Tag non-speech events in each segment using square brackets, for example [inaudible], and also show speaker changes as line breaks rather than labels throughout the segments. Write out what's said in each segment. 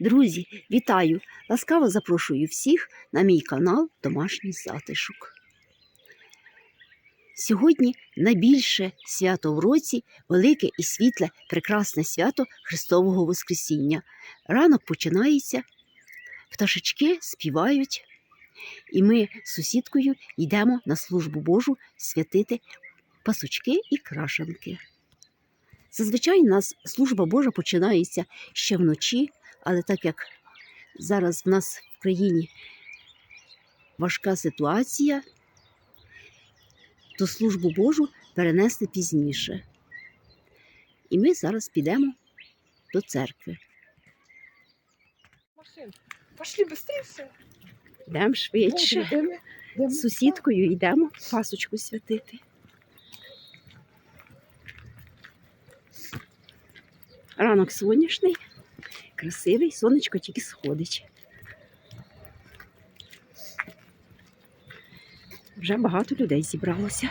Друзі, вітаю! Ласкаво запрошую всіх на мій канал Домашній затишок. Сьогодні найбільше свято в році, велике і світле, прекрасне свято Христового Воскресіння. Ранок починається, пташечки співають, і ми з сусідкою йдемо на службу Божу святити пасочки і крашанки. Зазвичай у нас служба Божа починається ще вночі, але так як зараз в нас в країні важка ситуація, то службу Божу перенесли пізніше. І ми зараз підемо до церкви.
Машин. Пошли все.
Йдемо швидше. З сусідкою йдемо пасочку святити. Ранок сонячний, красивий, сонечко тільки сходить. Вже багато людей зібралося.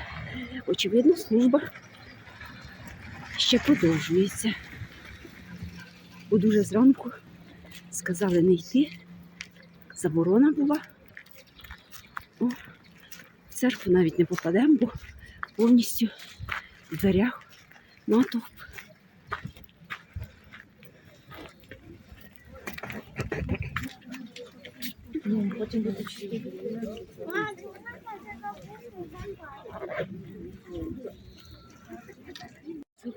Очевидно, служба ще продовжується. Бо дуже зранку сказали не йти. Заборона була. О, в церкву навіть не попадемо, бо повністю в дверях натовп. Ну, потім буде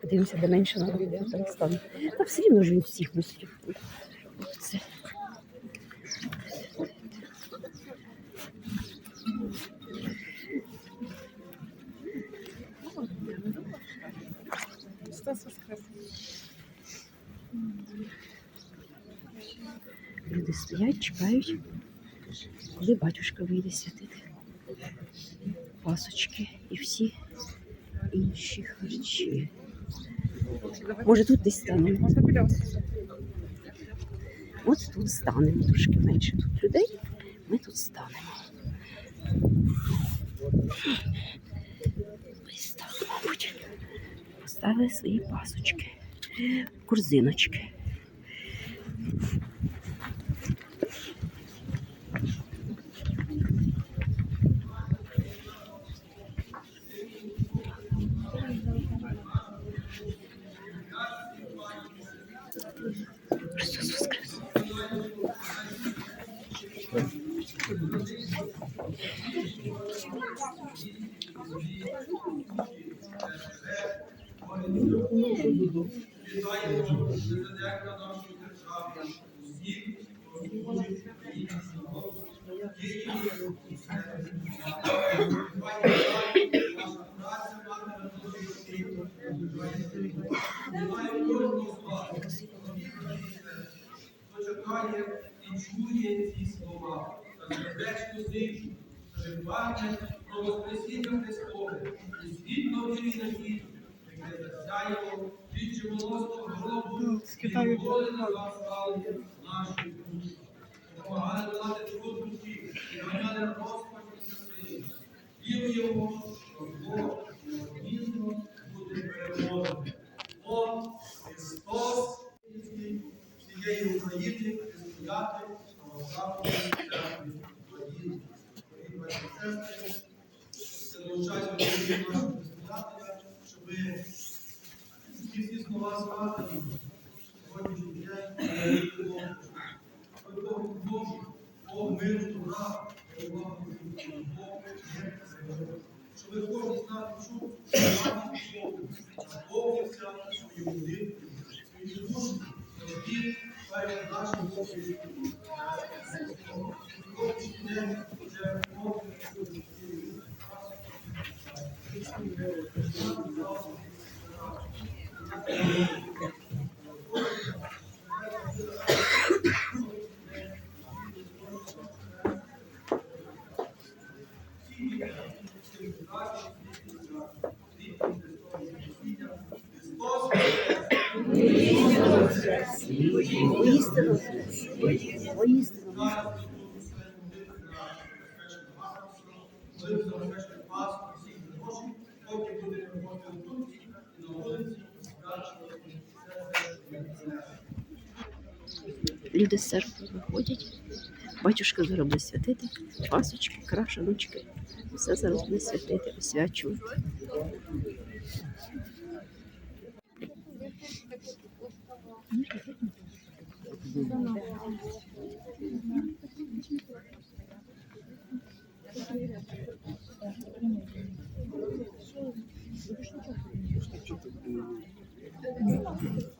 Подивимося, де менше зараз стане. Та все рівно ж він всіх. Це. Люди стоять, чекають, коли батюшка вийде святити. Пасочки і всі інші харчі. Може тут десь станемо. От тут станемо трошки менше тут людей. Ми тут станемо. Ось так, мабуть. Поставили свої пасочки, корзиночки.
І щасливі. Віруємо, що Бог неодмінно буде переможений. О, Христос! всієї України стояти православної церкви України. Це нашого настоятеля, щоб сказані сьогоднішній день Богу Божу, Бог миру, добра, Бог Бог щоб кожен з нас чув, що Бог наповнився свою молитву, свою душу, тоді перед нашим Богом.
Люди з церкви виходять. Батюшка буде святити, пасочки, крашеночки. Все зараз святити, освячувати. Не получається,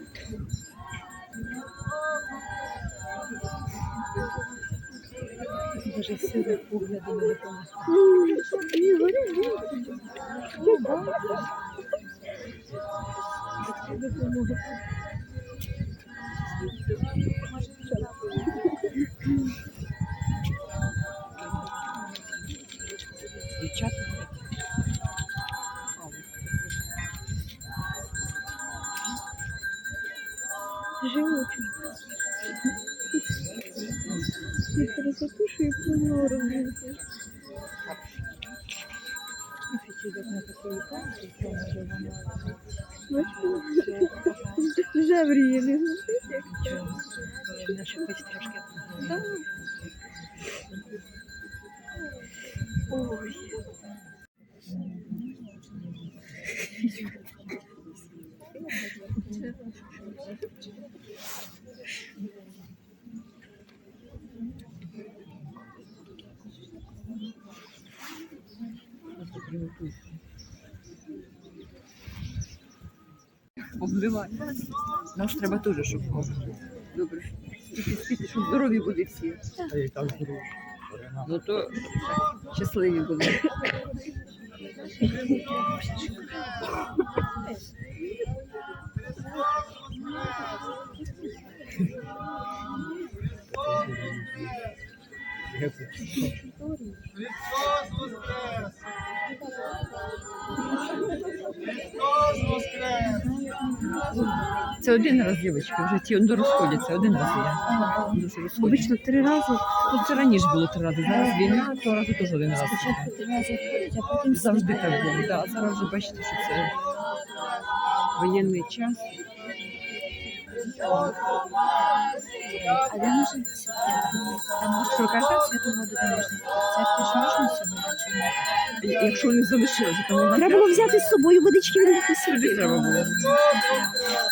не хочу.
на сили Красоту, що і повно робити. Вже мріяли. Ой.
Обливай. Нас треба теж, щоб добре. Спіти, спіти, щоб здорові були всі. Ну то щасливі були.
Христос Воскрес! Христос Воскрес!
Це один раз, дівчатки, вже ті до розходяться, один раз є. Дуже розходяться.
Обично три рази.
Тут це раніше було три рази, зараз війна, то разу теж один раз.
Спочатку три рази а потім
Завжди так було, да. а зараз вже бачите, що це воєнний час.
А де можна Там можна
Що кажете?
святу воду де можна? Церкві ж можна сьогодні чи ні?
Якщо вони залишилися, то можна
Треба було взяти з собою водички він
Сюди
посидів.
треба було.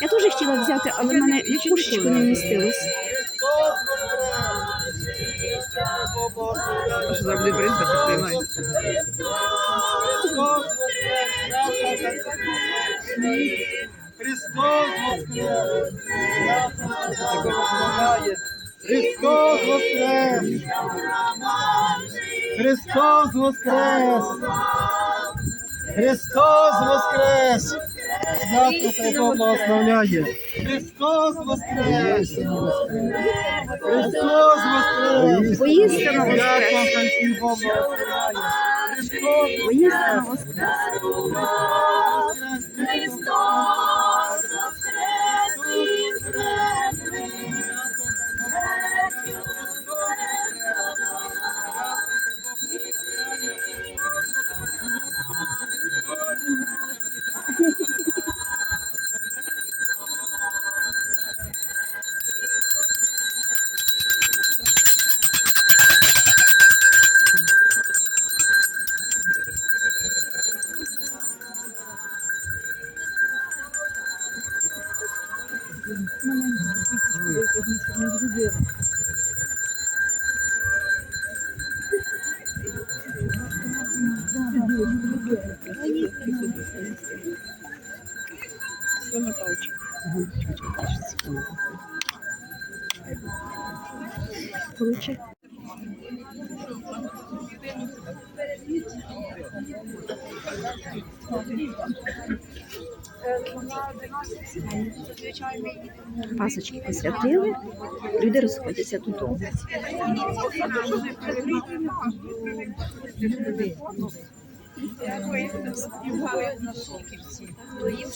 Я теж хотіла взяти, але в мене в
ще
не
не
вмістилось.
Що завжди бризбати приймають.
Христос Христос Воскрес! Христос Воскрес! Свято Христос благословляє! Христос Воскрес! Христос Воскрес!
Воістину воскрес!
Христос Воскрес!
Воістину воскрес!
Все на палочку.
Коротше. Пасочки посвятили, люди розходяться додому.
То їм.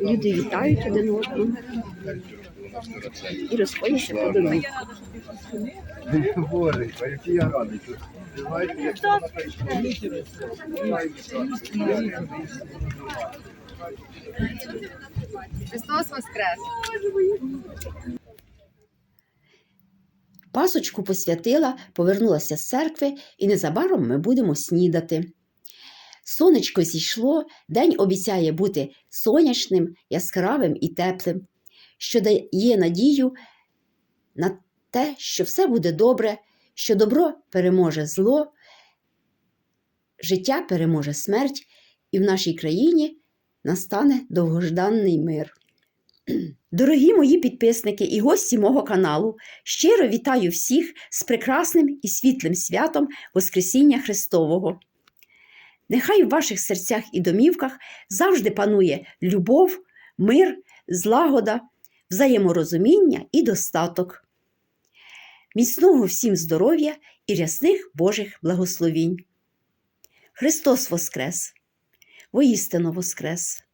Люди вітають один одного і розходяться по домі.
Боже, які я радий. як вона
Христос Воскрес!
Пасочку посвятила, повернулася з церкви, і незабаром ми будемо снідати. Сонечко зійшло, день обіцяє бути сонячним, яскравим і теплим, що дає надію на те, що все буде добре, що добро переможе зло, життя переможе смерть, і в нашій країні настане довгожданий мир. [clears throat] Дорогі мої підписники і гості мого каналу, щиро вітаю всіх з прекрасним і світлим святом Воскресіння Христового. Нехай в ваших серцях і домівках завжди панує любов, мир, злагода, взаєморозуміння і достаток. Міцного всім здоров'я і рясних Божих благословінь. Христос Воскрес! Воістину Воскрес!